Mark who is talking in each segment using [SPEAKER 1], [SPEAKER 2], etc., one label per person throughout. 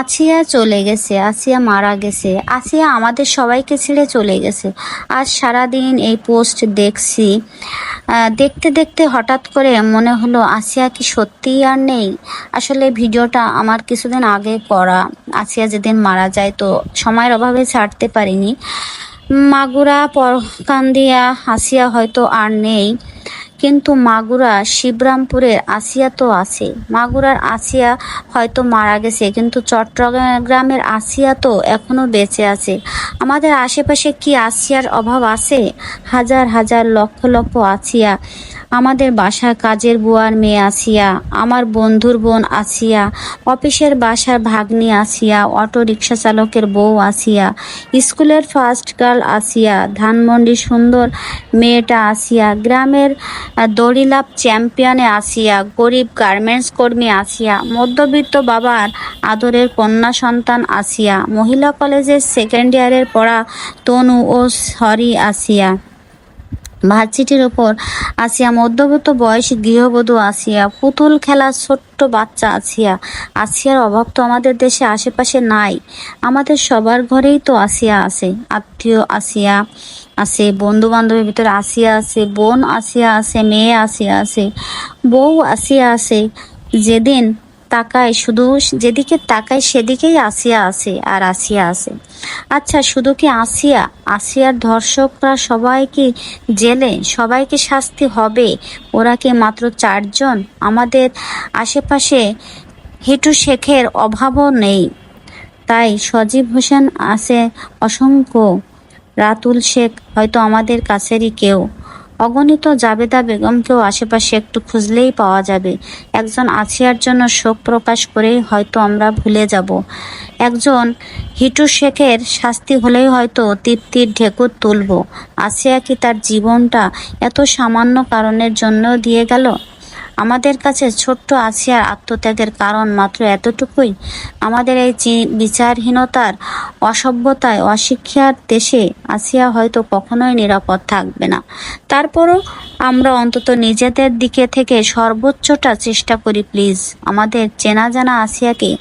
[SPEAKER 1] আসিয়া চলে গেছে আসিয়া মারা গেছে আসিয়া আমাদের সবাইকে ছেড়ে চলে গেছে। আজ সারাদিন এই পোস্ট দেখছি। দেখতে দেখতে হঠাৎ করে মনে হলো আসিয়া কি সত্যিই আর নেই? আসলে ভিডিওটা আমার কিছুদিন আগে করা। আসিয়া যেদিন মারা যায় তো সময়ের অভাবে ছাড়তে পারিনি। মাগুরা, পরকান্দিয়া আসিয়া হয়তো আর নেই। কিন্তু মাগুরা শিবরামপুরের আসিয়া তো আছে। মাগুরার আসিয়া হয়তো মারা গেছে, কিন্তু চট্টগ্রামের আসিয়া তো এখনও বেঁচে আছে। আমাদের আশেপাশে কি আসিয়ার অভাব আছে? হাজার হাজার লক্ষ লক্ষ আসিয়া আমাদের বাসার কাজের বুয়ার মেয়ে আসিয়া, আমার বন্ধুর বোন আসিয়া, অফিসের বাসার ভাগ্নি আসিয়া অটো রিক্সা চালকের বউ আসিয়া, স্কুলের ফার্স্ট গার্ল আসিয়া ধানমন্ডির সুন্দর মেয়েটা আসিয়া, গ্রামের দড়িলাভ চ্যাম্পিয়নে আসিয়া, গরিব গার্মেন্টস কর্মী আসিয়া, মধ্যবিত্ত বাবার আদরের কন্যা সন্তান আসিয়া, মহিলা কলেজের সেকেন্ড ইয়ারের পড়া তনু ও সরি আসিয়া। ভার্সিটির ওপর আসিয়া মধ্যবিত্ত বয়সী গৃহবধূ আসিয়া, পুতুল খেলার ছোট্ট বাচ্চা আসিয়া, আসিয়ার অভাব তো আমাদের দেশে আশেপাশে নাই। আমাদের সবার ঘরেই তো আসিয়া আছে, আত্মীয় আসিয়া আছে বন্ধু বান্ধবের ভিতরে আসিয়া আছে, বোন আসিয়া আছে, মেয়ে আসিয়া আছে, বউ আসিয়া আছে। যেদিন তাকায়, শুধু যেদিকে তাকায় সেদিকেই আসিয়া আছে আর আসিয়া আছে। আচ্ছা শুধু কি আসিয়া? আসিয়ার ধর্ষকরা সবাই কি জেলে? সবাইকে শাস্তি হবে? ওরা কি মাত্র চারজন? আমাদের আশেপাশে হিটু শেখের অভাবও নেই। তাই সজীব হোসেন আছে অসংখ্য। রাতুল শেখ হয়তো আমাদের কাছেরই কেউ। অগণিত জাবেদা বেগমকেও আশেপাশে একটু খুঁজলেই পাওয়া যাবে। একজন আছিয়ার জন্য শোক প্রকাশ করেই হয়তো আমরা ভুলে যাব। একজন হিটু শেখের শাস্তি হলেই হয়তো তৃপ্তির ঢেকুর তুলব। আসিয়া কি তার জীবনটা এত সামান্য কারণের জন্য দিয়ে গেল? আমাদের কাছে ছোট্ট আসিয়ার আত্মত্যাগের কারণ মাত্র এতটুকুই। আমাদের এই বিচারহীনতার অসভ্যতায় অশিক্ষার দেশে আসিয়া হয়তো কখনোই নিরাপদ থাকবে না। তারপরও আমরা অন্তত নিজেদের দিকে থেকে সর্বোচ্চটা চেষ্টা করি, প্লিজ। আমাদের চেনা জানা আসিয়াকে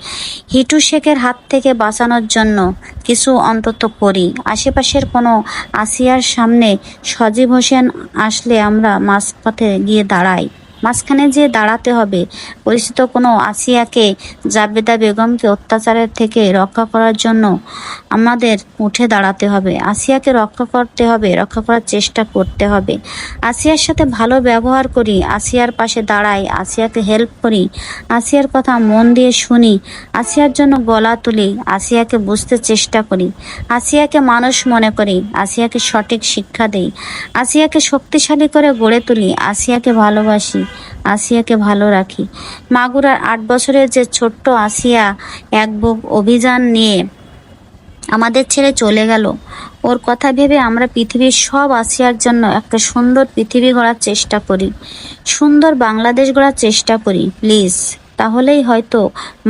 [SPEAKER 1] হিটু শেখের হাত থেকে বাঁচানোর জন্য কিছু অন্তত করি। আশেপাশের কোনো আসিয়ার সামনে সজীব হোসেন আসলে আমরা মাঝপথে গিয়ে দাঁড়াই। মাঝখানে যে দাঁড়াতে হবে, পরিচিত কোনো আসিয়াকে জাবেদা বেগমকে অত্যাচারের থেকে রক্ষা করার জন্য আমাদের উঠে দাঁড়াতে হবে। আসিয়াকে রক্ষা করতে হবে, রক্ষা করার চেষ্টা করতে হবে। আসিয়ার সাথে ভালো ব্যবহার করি, আসিয়ার পাশে দাঁড়াই, আসিয়াকে হেল্প করি। আসিয়ার কথা মন দিয়ে শুনি, আসিয়ার জন্য গলা তুলি, আসিয়াকে বুঝতে চেষ্টা করি। আসিয়াকে মানুষ মনে করি, আসিয়াকে সঠিক শিক্ষা দেই। আসিয়াকে শক্তিশালী করে গড়ে তুলি, আসিয়াকে ভালোবাসি। আসিয়াকে ভালো রাখি। মাগুরার আট বছরের যে ছোট্ট আসিয়া এক অভিযান নিয়ে আমাদের ছেড়ে চলে গেল, ওর কথা ভেবে আমরা পৃথিবীর সব আসিয়ার জন্য একটা সুন্দর পৃথিবী গড়ার চেষ্টা করি, সুন্দর বাংলাদেশ গড়ার চেষ্টা করি, প্লিজ। তাহলেই হয়তো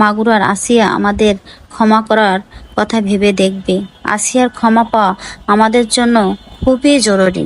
[SPEAKER 1] মাগুরার আসিয়া আমাদের ক্ষমা করার কথা ভেবে দেখবে। আসিয়ার ক্ষমা পাওয়া আমাদের জন্য খুবই জরুরি।